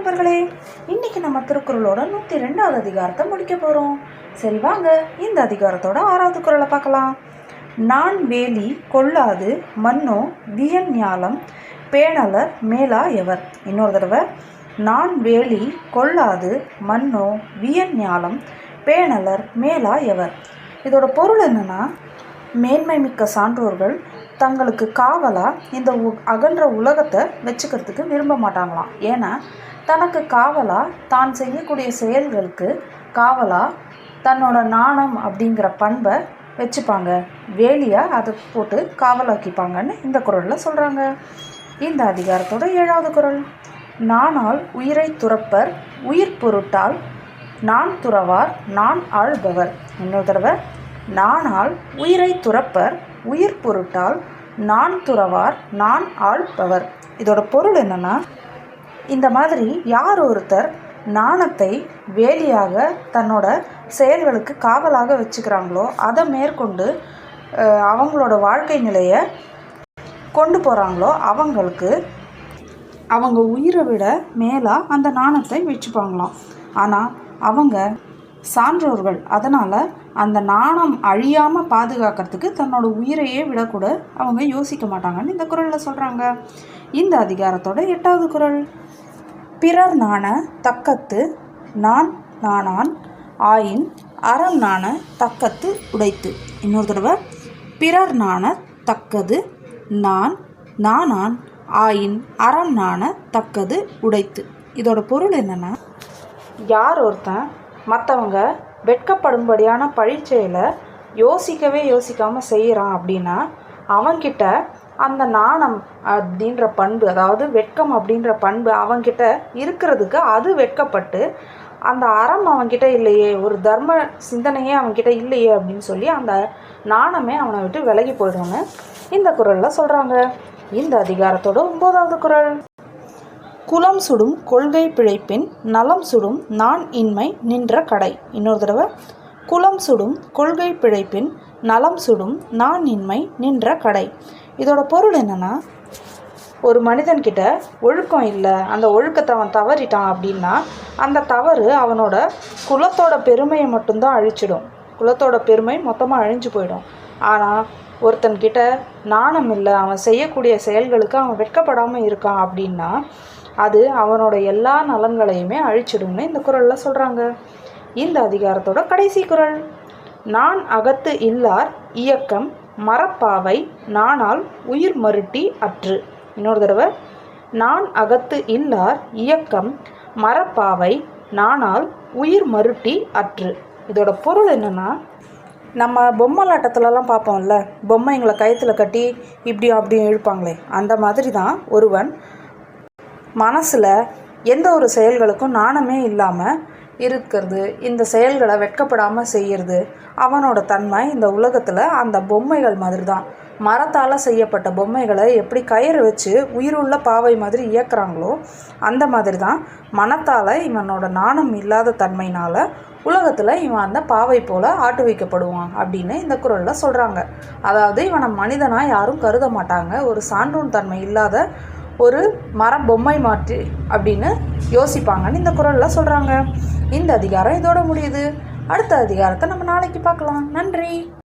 நண்பர்களே இன்னைக்கு நம்ம திருக்குறளோட நூற்றி ரெண்டாவது அதிகாரத்தை முடிக்க போகிறோம் சரி வாங்க இந்த அதிகாரத்தோட ஆறாவது குரலை பார்க்கலாம். நான் வேலி கொள்ளாது மன்னோ வியன் ஞாலம் பேணலர் மேலா எவர். இன்னொரு தடவை நான் வேலி கொள்ளாது மன்னோ வியன் ஞாலம் பேணலர் மேலா எவர். இதோட பொருள் என்னன்னா மேன்மை மிக்க சான்றோர்கள் தங்களுக்கு காவலாக இந்த உ அகன்ற உலகத்தை வச்சுக்கிறதுக்கு விரும்ப மாட்டாங்களாம். ஏன்னா தனக்கு காவலாக தான் செய்யக்கூடிய செயல்களுக்கு காவலாக தன்னோட நாணம் அப்படிங்கிற பண்பை வச்சுப்பாங்க. வேலியாக அதை போட்டு காவலாக்கிப்பாங்கன்னு இந்த குரலில் சொல்கிறாங்க இந்த அதிகாரத்தோட ஏழாவது குரல். நானால் உயிரை துறப்பர் உயிர் பொருட்டால் நான் துறவார் நான் ஆள்பவர். இன்னொரு தடவை நானால் உயிரை துறப்பர் உயிர் பொருட்டால் நான் துறவார் நான் ஆள்பவர். இதோட பொருள் என்னன்னா இந்த மாதிரி யார் ஒருத்தர் நாணத்தை வேலியாக தன்னோட செயல்களுக்கு காவலாக வச்சுக்கிறாங்களோ அதை மேற்கொண்டு அவங்களோட வாழ்க்கை நிலையை கொண்டு போகிறாங்களோ அவங்களுக்கு அவங்க உயிரை விட மேலாக அந்த நாணத்தை வச்சுப்பாங்களாம். ஆனால் அவங்க சான்றோர்கள். அதனால் அந்த நாணம் அழியாமல் பாதுகாக்கிறதுக்கு தன்னோட உயிரையே விடக்கூட அவங்க யோசிக்க மாட்டாங்கன்னு இந்த குரலில் சொல்கிறாங்க இந்த அதிகாரத்தோட எட்டாவது குரல். பிறர் நாண தக்கத்து நான் நானான் ஆயின் அறம் நாண தக்கத்து உடைத்து. இன்னொரு தடவை. பிறர் நாண தக்கது நான் நானான் ஆயின் அறம் நாண தக்கது உடைத்து. இதோட பொருள் என்னென்னா யார் ஒருத்தன் மற்றவங்க வெட்கப்படும்படியான பழிச்செயலை யோசிக்கவே யோசிக்காமல் செய்கிறான் அப்படின்னா அவன்கிட்ட அந்த நாணம் அப்படின்ற பண்பு அதாவது வெட்கம் அப்படின்ற பண்பு அவன்கிட்ட இருக்கிறதுக்கு அது வெட்கப்பட்டு அந்த அறம் அவன்கிட்ட இல்லையே ஒரு தர்ம சிந்தனையே அவன்கிட்ட இல்லையே அப்படின்னு சொல்லி அந்த நாணமே அவனை விட்டு விலகி போயிடுவாங்க இந்த குரலில் சொல்கிறாங்க இந்த அதிகாரத்தோட ஒம்போதாவது குரல். குலம் சுடும் கொள்கை பிழைப்பின் நலம் சுடும் நான் இன்மை நின்ற கடை. இன்னொரு தடவை குலம் சுடும் கொள்கை பிழைப்பின் நலம் சுடும் நான் இன்மை நின்ற கடை. இதோட பொருள் என்னென்னா ஒரு மனிதன்கிட்ட ஒழுக்கம் இல்லை அந்த ஒழுக்கத்தை அவன் தவறிட்டான் அப்படின்னா அந்த தவறு அவனோட குலத்தோட பெருமையை மட்டும்தான் அழிச்சிடும். குலத்தோட பெருமை மொத்தமாக அழிஞ்சு போயிடும். ஆனால் ஒருத்தன்கிட்ட நாணம் இல்லை அவன் செய்யக்கூடிய செயல்களுக்கு அவன் வெட்கப்படாமல் இருக்கான் அப்படின்னா அது அவனோட எல்லா நலன்களையுமே அழிச்சிடும்னு இந்த குரலில் சொல்கிறாங்க இந்த அதிகாரத்தோட கடைசி குரல். நான் அகத்து இல்லார் இயக்கம் மரப்பாவை நானால் உயிர் மருட்டி அற்று. இன்னொரு தடவை. நான் அகத்து இல்லார் இயக்கம் மரப்பாவை நானால் உயிர் மருட்டி அற்று. இதோட பொருள் என்னென்னா நம்ம பொம்மலாட்டத்துலலாம் பார்ப்போம்ல பொம்மைங்களை கயத்தில் கட்டி இப்படியும் அப்படியும் இழுப்பாங்களே அந்த மாதிரி தான் ஒருவன் மனசில் எந்த ஒரு செயல்களுக்கும் நாணமே இல்லாமல் இருக்கிறது. இந்த செயல்களை வெட்கப்படாமல் செய்கிறது அவனோட தன்மை. இந்த உலகத்தில் அந்த பொம்மைகள் மாதிரி தான் மரத்தால் செய்யப்பட்ட பொம்மைகளை எப்படி கயிறு வச்சு உயிருள்ள பாவை மாதிரி இயக்குறாங்களோ அந்த மாதிரி தான் மனத்தால் இவனோட நாணம் இல்லாத தன்மையினால் உலகத்தில் இவன் அந்த பாவை போல் ஆட்டு வைக்கப்படுவான் அப்படின்னு இந்த குரலில் சொல்கிறாங்க அதாவது இவனை மனிதனாக யாரும் கருத மாட்டாங்க. ஒரு சான்றோன் தன்மை இல்லாத ஒரு மர பொம்மை மாற்றி அப்படின்னு யோசிப்பாங்கன்னு இந்த குரலில் சொல்கிறாங்க இந்த அதிகாரம் இதோட முடியுது. அடுத்த அதிகாரத்தை நம்ம நாளைக்கு பார்க்கலாம். நன்றி.